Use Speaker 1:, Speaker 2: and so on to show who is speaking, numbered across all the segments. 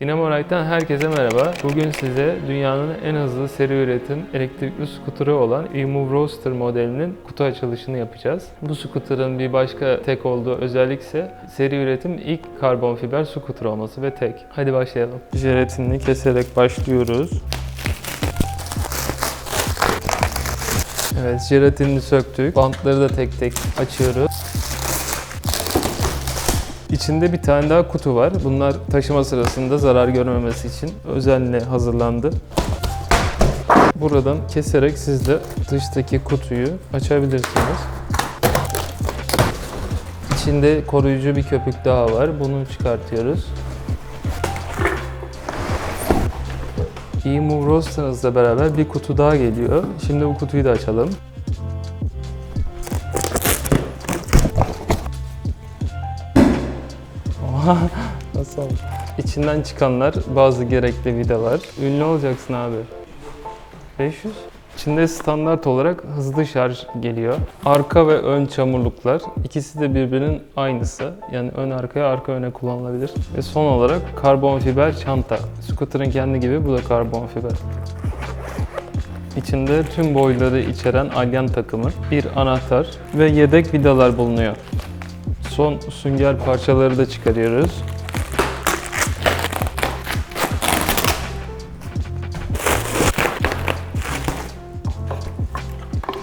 Speaker 1: Dinamo Ride'den herkese merhaba. Bugün size dünyanın en hızlı seri üretim elektrikli skuturu olan eMove Roadster modelinin kutu açılışını yapacağız. Bu skuterın bir başka tek olduğu özellik ise seri üretim ilk karbon fiber skuter olması ve tek. Hadi başlayalım. Jelatinini keserek başlıyoruz. Evet, jelatinini söktük. Bantları da tek tek açıyoruz. İçinde bir tane daha kutu var. Bunlar taşıma sırasında zarar görmemesi için özenle hazırlandı. Buradan keserek siz de dıştaki kutuyu açabilirsiniz. İçinde koruyucu bir köpük daha var. Bunu çıkartıyoruz. eMove Roaster'ınızla beraber bir kutu daha geliyor. Şimdi bu kutuyu da açalım. Nasıl oldu? İçinden çıkanlar bazı gerekli vidalar. Ünlü olacaksın abi. 500. İçinde standart olarak hızlı şarj geliyor. Arka ve ön çamurluklar. İkisi de birbirinin aynısı. Yani ön arkaya, arka öne kullanılabilir. Ve son olarak karbon fiber çanta. Scooter'ın kendi gibi bu da karbon fiber. İçinde tüm boyları içeren alyan takımı, bir anahtar ve yedek vidalar bulunuyor. Son sünger parçaları da çıkarıyoruz.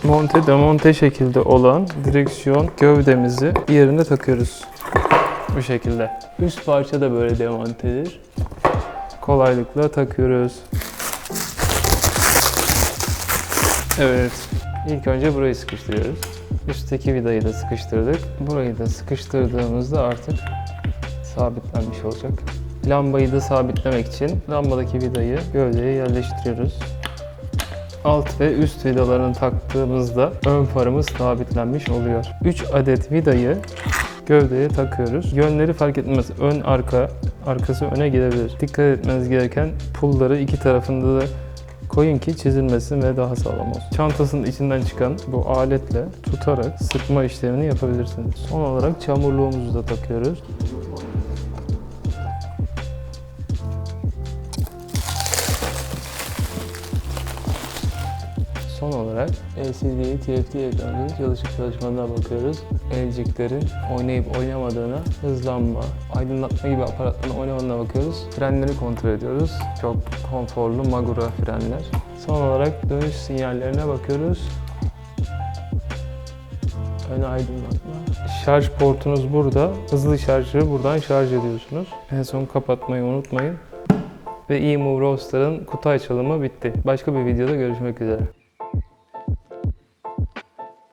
Speaker 1: Monte demonte şekilde olan direksiyon gövdemizi yerine takıyoruz. Bu şekilde. Üst parça da böyle demontedir. Kolaylıkla takıyoruz. Evet. İlk önce burayı sıkıştırıyoruz. Üstteki vidayı da sıkıştırdık. Burayı da sıkıştırdığımızda artık sabitlenmiş olacak. Lambayı da sabitlemek için lambadaki vidayı gövdeye yerleştiriyoruz. Alt ve üst vidalarını taktığımızda ön farımız sabitlenmiş oluyor. 3 adet vidayı gövdeye takıyoruz. Yönleri fark etmez. Ön arka, arkası öne gidebilir. Dikkat etmeniz gereken pulları iki tarafında da koyun ki çizilmesin ve daha sağlam olsun. Çantasının içinden çıkan bu aletle tutarak sıkma işlemini yapabilirsiniz. Son olarak çamurluğumuzu da takıyoruz. Son olarak LCD, TFT ekranının çalışıp çalışmadığına bakıyoruz. Elciklerin oynayıp oynamadığına, hızlanma, aydınlatma gibi aparatların oynamadığına bakıyoruz. Frenleri kontrol ediyoruz. Çok konforlu Magura frenler. Son olarak dönüş sinyallerine bakıyoruz. Ön aydınlatma. Şarj portunuz burada. Hızlı şarjı buradan şarj ediyorsunuz. En son kapatmayı unutmayın. Ve eMove Roadster'ın kutu açılımı bitti. Başka bir videoda görüşmek üzere.